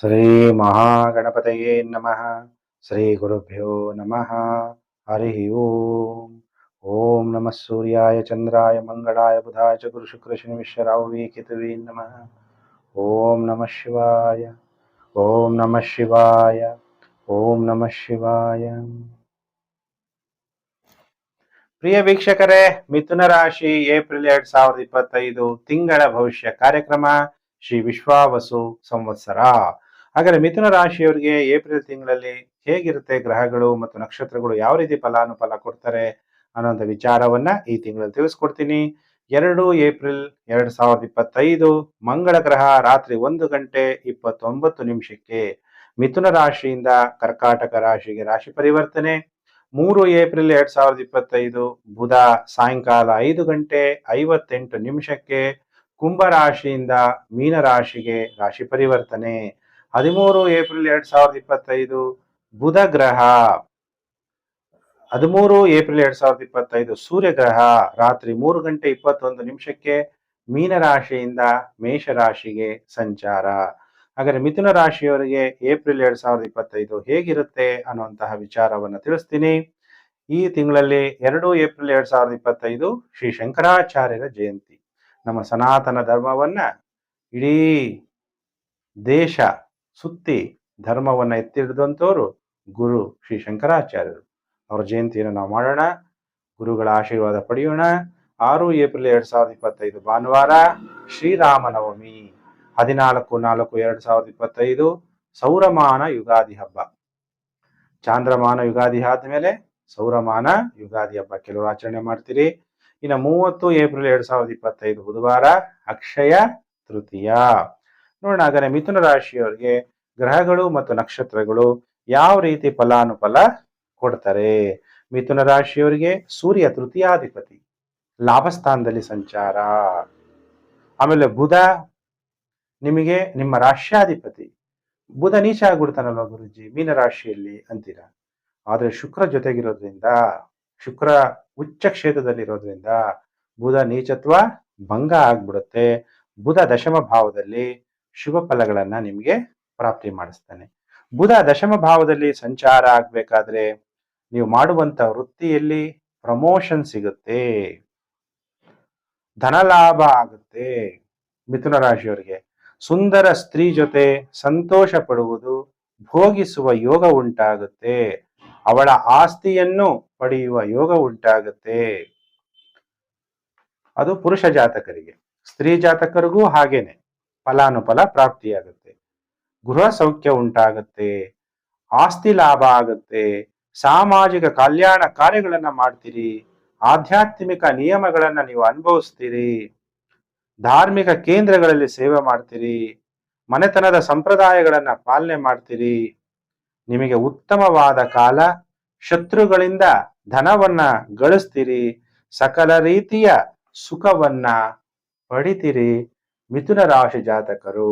ಶ್ರೀ ಮಹಾಗಣಪತಯೇ ನಮಃ ಶ್ರೀ ಗುರುಭ್ಯೋ ನಮಃ ಹರಿ ಓಂ ಓಂ ನಮಃ ಸೂರ್ಯಾಯ ಚಂದ್ರಾಯ ಮಂಗಳಾಯ ಬುಧಾಯ ಗುರು ಶುಕ್ರ ಶನಿ ಮಿಶ್ರಾವೇ ಕೇತುವೇ ನಮಃ ಓಂ ನಮಃ ಶಿವಾಯ ಓಂ ನಮಃ ಶಿವಾಯ ಓಂ ನಮಃ ಶಿವಾಯ ಪ್ರಿಯ ವೀಕ್ಷಕರೇ, ಮಿಥುನ ರಾಶಿ, ಏಪ್ರಿಲ್ ಎರಡ್ ಸಾವಿರದ ಇಪ್ಪತ್ತೈದು, ತಿಂಗಳ ಭವಿಷ್ಯ ಕಾರ್ಯಕ್ರಮ, ಶ್ರೀ ವಿಶ್ವಾವಸು ಸಂವತ್ಸರ. ಹಾಗಾದ್ರೆ ಮಿಥುನ ರಾಶಿಯವರಿಗೆ ಏಪ್ರಿಲ್ ತಿಂಗಳಲ್ಲಿ ಹೇಗಿರುತ್ತೆ ಗ್ರಹಗಳು ಮತ್ತು ನಕ್ಷತ್ರಗಳು ಯಾವ ರೀತಿ ಫಲಾನುಫಲ ಕೊಡ್ತಾರೆ ಅನ್ನೋಂಥ ವಿಚಾರವನ್ನ ಈ ತಿಂಗಳಲ್ಲಿ ತಿಳಿಸ್ಕೊಡ್ತೀನಿ. ಎರಡು ಏಪ್ರಿಲ್ ಎರಡ್ ಸಾವಿರದ ಇಪ್ಪತ್ತೈದು ಮಂಗಳ ಗ್ರಹ ರಾತ್ರಿ ಒಂದು ಗಂಟೆ ಇಪ್ಪತ್ತೊಂಬತ್ತು ನಿಮಿಷಕ್ಕೆ ಮಿಥುನ ರಾಶಿಯಿಂದ ಕರ್ಕಾಟಕ ರಾಶಿಗೆ ರಾಶಿ ಪರಿವರ್ತನೆ. ಮೂರು ಏಪ್ರಿಲ್ ಎರಡ್ ಸಾವಿರದ ಇಪ್ಪತ್ತೈದು ಬುಧ ಸಾಯಂಕಾಲ ಐದು ಗಂಟೆ ಐವತ್ತೆಂಟು ನಿಮಿಷಕ್ಕೆ ಕುಂಭ ರಾಶಿಯಿಂದ ಮೀನ ರಾಶಿಗೆ ರಾಶಿ ಪರಿವರ್ತನೆ. ಹದಿಮೂರು ಏಪ್ರಿಲ್ ಎರಡ್ ಸಾವಿರದ ಇಪ್ಪತ್ತೈದು ಬುಧ ಗ್ರಹ ಹದಿಮೂರು ಏಪ್ರಿಲ್ ಎರಡ್ ಸಾವಿರದ ಇಪ್ಪತ್ತೈದು ಸೂರ್ಯಗ್ರಹ. ರಾತ್ರಿ ಮೂರು ಗಂಟೆ ಇಪ್ಪತ್ತೊಂದು ನಿಮಿಷಕ್ಕೆ ಮೀನ ರಾಶಿಯಿಂದ ಮೇಷ ರಾಶಿಗೆ ಸಂಚಾರ. ಹಾಗಾದ್ರೆ ಮಿಥುನ ರಾಶಿಯವರಿಗೆ ಏಪ್ರಿಲ್ ಎರಡ್ ಸಾವಿರದ ಇಪ್ಪತ್ತೈದು ಹೇಗಿರುತ್ತೆ ಅನ್ನುವಂತಹ ವಿಚಾರವನ್ನ ತಿಳಿಸ್ತೀನಿ. ಈ ತಿಂಗಳಲ್ಲಿ ಎರಡು ಏಪ್ರಿಲ್ ಎರಡ್ ಸಾವಿರದ ಇಪ್ಪತ್ತೈದು ಶ್ರೀ ಶಂಕರಾಚಾರ್ಯರ ಜಯಂತಿ. ನಮ್ಮ ಸನಾತನ ಧರ್ಮವನ್ನ ಇಡೀ ದೇಶ ಸುತ್ತಿ ಧರ್ಮವನ್ನು ಎತ್ತಿ ಹಿಡಿದಂಥವ್ರು ಗುರು ಶ್ರೀ ಶಂಕರಾಚಾರ್ಯರು. ಅವರ ಜಯಂತಿಯನ್ನು ನಾವು ಮಾಡೋಣ. ಗುರುಗಳ ಆಶೀರ್ವಾದ ಪಡೆಯೋಣ. ಆರು ಏಪ್ರಿಲ್ ಎರಡ್ ಸಾವಿರದ ಇಪ್ಪತ್ತೈದು ಭಾನುವಾರ ಶ್ರೀರಾಮನವಮಿ ಹದಿನಾಲ್ಕು ನಾಲ್ಕು ಎರಡ್ ಸಾವಿರದ ಇಪ್ಪತ್ತೈದು ಸೌರಮಾನ ಯುಗಾದಿ ಹಬ್ಬ. ಚಾಂದ್ರಮಾನ ಯುಗಾದಿ ಆದ್ಮೇಲೆ ಸೌರಮಾನ ಯುಗಾದಿ ಹಬ್ಬ. ಕೆಲವರು ಆಚರಣೆ ಮಾಡ್ತೀರಿ. ಇನ್ನು ಮೂವತ್ತು ಏಪ್ರಿಲ್ ಎರಡ್ ಸಾವಿರದ ಇಪ್ಪತ್ತೈದು ಬುಧವಾರ ಅಕ್ಷಯ ತೃತೀಯ. ನೋಡೋಣ. ಹಾಗಾದ್ರೆ ಮಿಥುನ ರಾಶಿಯವರಿಗೆ ಗ್ರಹಗಳು ಮತ್ತು ನಕ್ಷತ್ರಗಳು ಯಾವ ರೀತಿ ಫಲಾನುಫಲ ಕೊಡ್ತಾರೆ? ಮಿಥುನ ರಾಶಿಯವರಿಗೆ ಸೂರ್ಯ ತೃತೀಯಾಧಿಪತಿ, ಲಾಭಸ್ಥಾನದಲ್ಲಿ ಸಂಚಾರ. ಆಮೇಲೆ ಬುಧ, ನಿಮಗೆ ನಿಮ್ಮ ರಾಶ್ಯಾಧಿಪತಿ. ಬುಧ ನೀಚ ಆಗ್ಬಿಡ್ತಾನಲ್ವ ಗುರುಜಿ? ಮೀನ ರಾಶಿಯಲ್ಲಿ ಅಂತೀರಾ? ಆದ್ರೆ ಶುಕ್ರ ಜೊತೆಗಿರೋದ್ರಿಂದ, ಶುಕ್ರ ಉಚ್ಚ ಕ್ಷೇತ್ರದಲ್ಲಿರೋದ್ರಿಂದ ಬುಧ ನೀಚತ್ವ ಭಂಗ ಆಗ್ಬಿಡುತ್ತೆ. ಬುಧ ದಶಮ ಭಾವದಲ್ಲಿ ಶುಭ ಫಲಗಳನ್ನ ನಿಮಗೆ ಪ್ರಾಪ್ತಿ ಮಾಡಿಸ್ತಾನೆ. ಬುಧ ದಶಮ ಭಾವದಲ್ಲಿ ಸಂಚಾರ ಆಗ್ಬೇಕಾದ್ರೆ ನೀವು ಮಾಡುವಂತ ವೃತ್ತಿಯಲ್ಲಿ ಪ್ರಮೋಷನ್ ಸಿಗುತ್ತೆ. ಧನ ಲಾಭ ಆಗುತ್ತೆ ಮಿಥುನ ರಾಶಿಯವರಿಗೆ. ಸುಂದರ ಸ್ತ್ರೀ ಜೊತೆ ಸಂತೋಷ ಪಡುವುದು ಭೋಗಿಸುವ ಯೋಗ ಉಂಟಾಗುತ್ತೆ. ಅವಳ ಆಸ್ತಿಯನ್ನು ಪಡೆಯುವ ಯೋಗ ಉಂಟಾಗುತ್ತೆ. ಅದು ಪುರುಷ ಜಾತಕರಿಗೆ. ಸ್ತ್ರೀ ಜಾತಕರಿಗೂ ಹಾಗೇನೆ. ಫಲಾನುಫಲ ಪ್ರಾಪ್ತಿಯಾಗುತ್ತೆ. ಗೃಹ ಸೌಖ್ಯ ಉಂಟಾಗುತ್ತೆ, ಆಸ್ತಿ ಲಾಭ ಆಗುತ್ತೆ, ಸಾಮಾಜಿಕ ಕಲ್ಯಾಣ ಕಾರ್ಯಗಳನ್ನ ಮಾಡ್ತೀರಿ, ಆಧ್ಯಾತ್ಮಿಕ ನಿಯಮಗಳನ್ನ ನೀವು ಅನುಭವಿಸ್ತೀರಿ, ಧಾರ್ಮಿಕ ಕೇಂದ್ರಗಳಲ್ಲಿ ಸೇವೆ ಮಾಡ್ತೀರಿ, ಮನೆತನದ ಸಂಪ್ರದಾಯಗಳನ್ನ ಪಾಲನೆ ಮಾಡ್ತೀರಿ, ನಿಮಗೆ ಉತ್ತಮವಾದ ಕಾಲ, ಶತ್ರುಗಳಿಂದ ಧನವನ್ನ ಗಳಿಸ್ತೀರಿ, ಸಕಲ ರೀತಿಯ ಸುಖವನ್ನ ಪಡಿತೀರಿ. ಮಿಥುನ ರಾಶಿ ಜಾತಕರು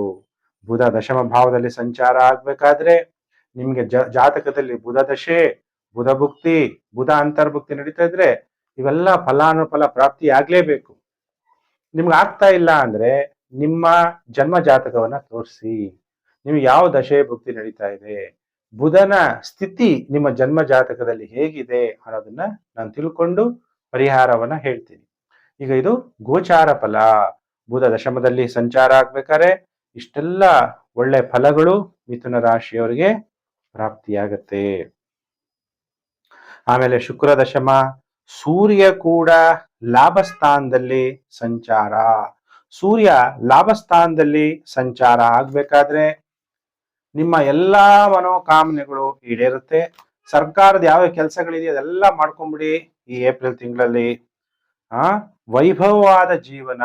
ಬುಧ ದಶಮ ಭಾವದಲ್ಲಿ ಸಂಚಾರ ಆಗ್ಬೇಕಾದ್ರೆ ನಿಮ್ಗೆ ಜಾತಕದಲ್ಲಿ ಬುಧ ದಶೆ, ಬುಧ ಭುಕ್ತಿ, ಬುಧ ಅಂತರ್ಭುಕ್ತಿ ನಡೀತಾ ಇದ್ರೆ ಇವೆಲ್ಲ ಫಲಾನುಫಲ ಪ್ರಾಪ್ತಿ ಆಗ್ಲೇಬೇಕು. ನಿಮ್ಗೆ ಆಗ್ತಾ ಇಲ್ಲ ಅಂದ್ರೆ ನಿಮ್ಮ ಜನ್ಮ ಜಾತಕವನ್ನ ತೋರಿಸಿ. ನಿಮ್ಗೆ ಯಾವ ದಶೆ, ಭುಕ್ತಿ ನಡೀತಾ ಇದೆ, ಬುಧನ ಸ್ಥಿತಿ ನಿಮ್ಮ ಜನ್ಮ ಜಾತಕದಲ್ಲಿ ಹೇಗಿದೆ ಅನ್ನೋದನ್ನ ನಾನು ತಿಳ್ಕೊಂಡು ಪರಿಹಾರವನ್ನ ಹೇಳ್ತೀನಿ. ಈಗ ಇದು ಗೋಚಾರ ಫಲ. ಬುಧ ದಶಮದಲ್ಲಿ ಸಂಚಾರ ಆಗ್ಬೇಕಾದ್ರೆ ಇಷ್ಟೆಲ್ಲ ಒಳ್ಳೆ ಫಲಗಳು ಮಿಥುನ ರಾಶಿಯವರಿಗೆ ಪ್ರಾಪ್ತಿಯಾಗತ್ತೆ. ಆಮೇಲೆ ಶುಕ್ರ ದಶಮ ಸೂರ್ಯ ಕೂಡ ಲಾಭಸ್ಥಾನದಲ್ಲಿ ಸಂಚಾರ. ಸೂರ್ಯ ಲಾಭಸ್ಥಾನದಲ್ಲಿ ಸಂಚಾರ ಆಗ್ಬೇಕಾದ್ರೆ ನಿಮ್ಮ ಎಲ್ಲಾ ಮನೋಕಾಮನೆಗಳು ಈಡೇರುತ್ತೆ. ಸರ್ಕಾರದ ಯಾವ ಕೆಲಸಗಳಿದೆ ಅದೆಲ್ಲ ಮಾಡ್ಕೊಂಬಿಡಿ ಈ ಏಪ್ರಿಲ್ ತಿಂಗಳಲ್ಲಿ. ಆ, ವೈಭವವಾದ ಜೀವನ.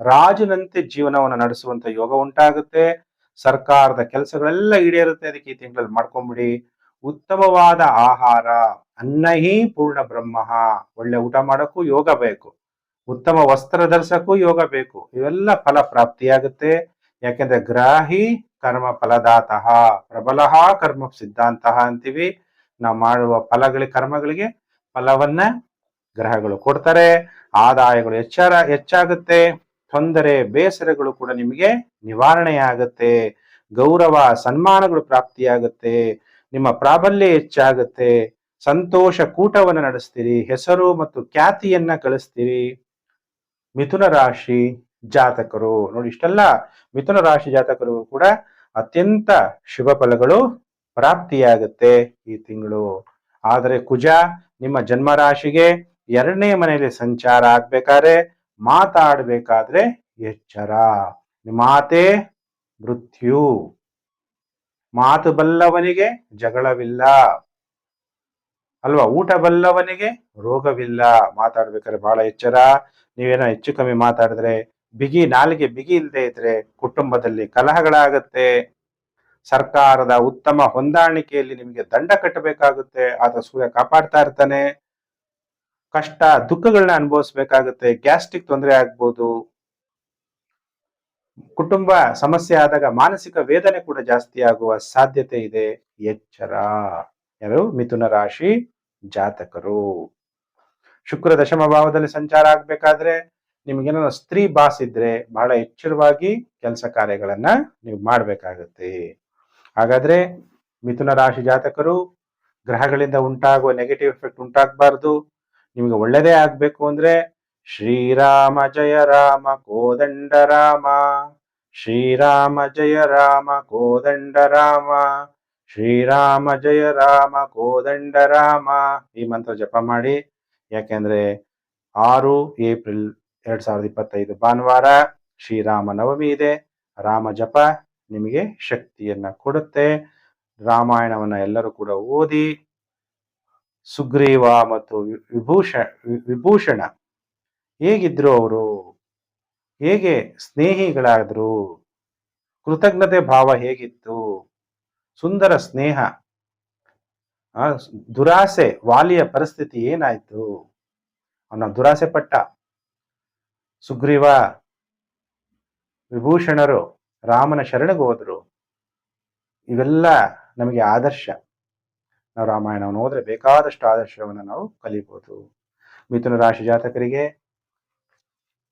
ರಾಜನಂತೆ ಜೀವನವನ್ನು ನಡೆಸುವಂತ ಯೋಗ ಉಂಟಾಗುತ್ತೆ. ಸರ್ಕಾರದ ಕೆಲಸಗಳೆಲ್ಲ ಈಡೇರುತ್ತೆ. ಅದಕ್ಕೆ ಈ ತಿಂಗಳಲ್ಲಿ ಮಾಡ್ಕೊಂಬಿಡಿ. ಉತ್ತಮವಾದ ಆಹಾರ ಅನ್ನಹಿ ಪೂರ್ಣ ಬ್ರಹ್ಮ. ಒಳ್ಳೆ ಊಟ ಮಾಡೋಕ್ಕೂ ಯೋಗ ಬೇಕು. ಉತ್ತಮ ವಸ್ತ್ರ ಧರಿಸಕ್ಕೂ ಯೋಗ ಬೇಕು. ಇವೆಲ್ಲ ಫಲ ಪ್ರಾಪ್ತಿಯಾಗುತ್ತೆ. ಯಾಕೆಂದ್ರೆ ಗ್ರಾಹಿ ಕರ್ಮ ಫಲದಾತಃ. ಪ್ರಬಲ ಕರ್ಮ ಸಿದ್ಧಾಂತ ಅಂತೀವಿ. ನಾವು ಮಾಡುವ ಫಲಗಳಿಗೆ ಕರ್ಮಗಳಿಗೆ ಫಲವನ್ನ ಗ್ರಹಗಳು ಕೊಡ್ತಾರೆ. ಆದಾಯಗಳು ಹೆಚ್ಚಾರ, ಹೆಚ್ಚಾಗುತ್ತೆ. ತೊಂದರೆ, ಬೇಸರಗಳು ಕೂಡ ನಿಮಗೆ ನಿವಾರಣೆ ಆಗುತ್ತೆ ಗೌರವ, ಸನ್ಮಾನಗಳು ಪ್ರಾಪ್ತಿಯಾಗುತ್ತೆ. ನಿಮ್ಮ ಪ್ರಾಬಲ್ಯ ಹೆಚ್ಚಾಗುತ್ತೆ. ಸಂತೋಷ ಕೂಟವನ್ನು ನಡೆಸ್ತೀರಿ. ಹೆಸರು ಮತ್ತು ಖ್ಯಾತಿಯನ್ನ ಕಳಿಸ್ತೀರಿ ಮಿಥುನ ರಾಶಿ ಜಾತಕರು. ನೋಡಿ, ಇಷ್ಟೆಲ್ಲ ಮಿಥುನ ರಾಶಿ ಜಾತಕರು ಕೂಡ ಅತ್ಯಂತ ಶುಭ ಫಲಗಳು ಪ್ರಾಪ್ತಿಯಾಗುತ್ತೆ ಈ ತಿಂಗಳು. ಆದರೆ ಕುಜ ನಿಮ್ಮ ಜನ್ಮ ರಾಶಿಗೆ ಎರಡನೇ ಮನೆಯಲ್ಲಿ ಸಂಚಾರ ಆಗ್ಬೇಕಾದ್ರೆ ಮಾತಾಡ್ಬೇಕಾದ್ರೆ ಎಚ್ಚರ. ಮಾತೆ ಮೃತ್ಯು. ಮಾತು ಬಲ್ಲವನಿಗೆ ಜಗಳವಿಲ್ಲ. ಅಲ್ವಾ? ಊಟ ಬಲ್ಲವನಿಗೆ ರೋಗವಿಲ್ಲ. ಮಾತಾಡ್ಬೇಕಾದ್ರೆ ಬಹಳ ಎಚ್ಚರ. ನೀವೇನೋ ಹೆಚ್ಚು ಕಮ್ಮಿ ಮಾತಾಡಿದ್ರೆ, ಬಿಗಿ ನಾಲಿಗೆ ಬಿಗಿ ಇಲ್ಲದೆ ಇದ್ರೆ ಕುಟುಂಬದಲ್ಲಿ ಕಲಹಗಳಾಗತ್ತೆ. ಸರ್ಕಾರದ ಉತ್ತಮ ಹೊಂದಾಣಿಕೆಯಲ್ಲಿ ನಿಮಗೆ ದಂಡ ಕಟ್ಟಬೇಕಾಗುತ್ತೆ. ಆತ ಸೂರ್ಯ ಕಾಪಾಡ್ತಾ ಇರ್ತಾನೆ. ಕಷ್ಟ, ದುಃಖಗಳನ್ನ ಅನುಭವಿಸ್ಬೇಕಾಗುತ್ತೆ, ಗ್ಯಾಸ್ಟ್ರಿಕ್ ತೊಂದರೆ ಆಗ್ಬೋದು, ಕುಟುಂಬ ಸಮಸ್ಯೆ ಆದಾಗ ಮಾನಸಿಕ ವೇದನೆ ಕೂಡ ಜಾಸ್ತಿ ಆಗುವ ಸಾಧ್ಯತೆ ಇದೆ. ಎಚ್ಚರ. ಯಾರು? ಮಿಥುನ ರಾಶಿ ಜಾತಕರು. ಶುಕ್ರ ದಶಮ ಭಾವದಲ್ಲಿ ಸಂಚಾರ ಆಗ್ಬೇಕಾದ್ರೆ ನಿಮ್ಗೇನೋ ಸ್ತ್ರೀ ಬಾಸ್ ಇದ್ರೆ ಬಹಳ ಎಚ್ಚರವಾಗಿ ಕೆಲಸ ಕಾರ್ಯಗಳನ್ನ ನೀವು ಮಾಡ್ಬೇಕಾಗತ್ತೆ. ಹಾಗಾದ್ರೆ ಮಿಥುನ ರಾಶಿ ಜಾತಕರು ಗ್ರಹಗಳಿಂದ ಉಂಟಾಗುವ ನೆಗೆಟಿವ್ ಎಫೆಕ್ಟ್ ಉಂಟಾಗಬಾರ್ದು. ನಿಮಗೆ ಒಳ್ಳೇದೇ ಆಗ್ಬೇಕು ಅಂದ್ರೆ ಶ್ರೀರಾಮ ಜಯ ರಾಮ ಕೋದಂಡ ರಾಮ. ಶ್ರೀರಾಮ ಜಯ ರಾಮ ಕೋದಂಡ ರಾಮ. ಶ್ರೀರಾಮ ಜಯ ರಾಮ ಕೋದಂಡ ರಾಮ. ಈ ಮಂತ್ರ ಜಪ ಮಾಡಿ. ಯಾಕೆಂದ್ರೆ ಆರು ಏಪ್ರಿಲ್ ಎರಡ್ ಸಾವಿರದ ಇಪ್ಪತ್ತೈದು ಭಾನುವಾರ ಶ್ರೀರಾಮ ನವಮಿ ಇದೆ. ರಾಮ ಜಪ ನಿಮಗೆ ಶಕ್ತಿಯನ್ನ ಕೊಡುತ್ತೆ. ರಾಮಾಯಣವನ್ನ ಎಲ್ಲರೂ ಕೂಡ ಓದಿ ಸುಗ್ರೀವ ಮತ್ತು ವಿಭೂಷ ವಿಭೂಷಣ. ಹೇಗಿದ್ರು ಅವರು, ಹೇಗೆ ಸ್ನೇಹಿಗಳಾದ್ರು, ಕೃತಜ್ಞತೆ ಭಾವ ಹೇಗಿತ್ತು, ಸುಂದರ ಸ್ನೇಹ ದುರಾಸೆ, ವಾಲಿಯ ಪರಿಸ್ಥಿತಿ ಏನಾಯ್ತು ಅವನ ದುರಾಸೆ ಪಟ್ಟ. ಸುಗ್ರೀವ, ವಿಭೂಷಣರು ರಾಮನ ಶರಣಗೋದ್ರು ಇವೆಲ್ಲ ನಮಗೆ ಆದರ್ಶ. ನಾವು ರಾಮಾಯಣವನ್ನು ಹೋದ್ರೆ ಬೇಕಾದಷ್ಟು ಆದರ್ಶವನ್ನು ನಾವು ಕಲಿಬಹುದು ಮಿಥುನ ರಾಶಿ ಜಾತಕರಿಗೆ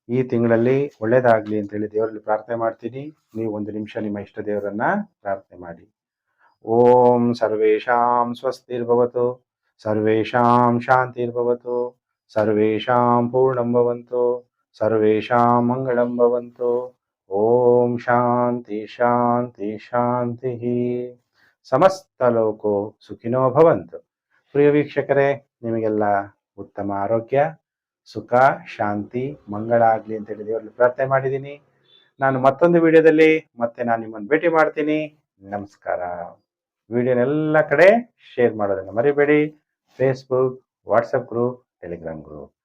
ಈ ತಿಂಗಳಲ್ಲಿ ಒಳ್ಳೇದಾಗ್ಲಿ ಅಂತ ಹೇಳಿ ದೇವರಲ್ಲಿ ಪ್ರಾರ್ಥನೆ ಮಾಡ್ತೀನಿ. ನೀವು ಒಂದು ನಿಮಿಷ ನಿಮ್ಮ ಇಷ್ಟ ದೇವರನ್ನ ಪ್ರಾರ್ಥನೆ ಮಾಡಿ. ಓಂ ಸರ್ವೇಷಾಂ ಸ್ವಸ್ತಿರ್ಭವತು, ಸರ್ವೇಷಾಂ ಶಾಂತಿರ್ಭವತು, ಸರ್ವೇಷಾಂ ಪೂರ್ಣಂ ಭವಂತು, ಸರ್ವೇಷಾಂ ಮಂಗಳಂ ಮಂಗಳಂಬವಂತು ಓಂ ಶಾಂತಿ ಶಾಂತಿ ಶಾಂತಿ ಸಮಸ್ತ ಲೋಕೋ ಸುಖಿನೋ ಭವಂತು. ಪ್ರಿಯ ವೀಕ್ಷಕರೇ, ನಿಮಗೆಲ್ಲ ಉತ್ತಮ ಆರೋಗ್ಯ, ಸುಖ, ಶಾಂತಿ, ಮಂಗಳ ಆಗಲಿ ಅಂತೇಳಿ ದೇವರಲ್ಲಿ ಪ್ರಾರ್ಥನೆ ಮಾಡಿದ್ದೀನಿ. ನಾನು ಮತ್ತೊಂದು ವಿಡಿಯೋದಲ್ಲಿ ಮತ್ತೆ ನಾನು ನಿಮ್ಮನ್ನು ಭೇಟಿ ಮಾಡ್ತೀನಿ. ನಮಸ್ಕಾರ. ವಿಡಿಯೋನೆಲ್ಲ ಕಡೆ ಶೇರ್ ಮಾಡೋದನ್ನು ಮರಿಬೇಡಿ. Facebook WhatsApp group Telegram group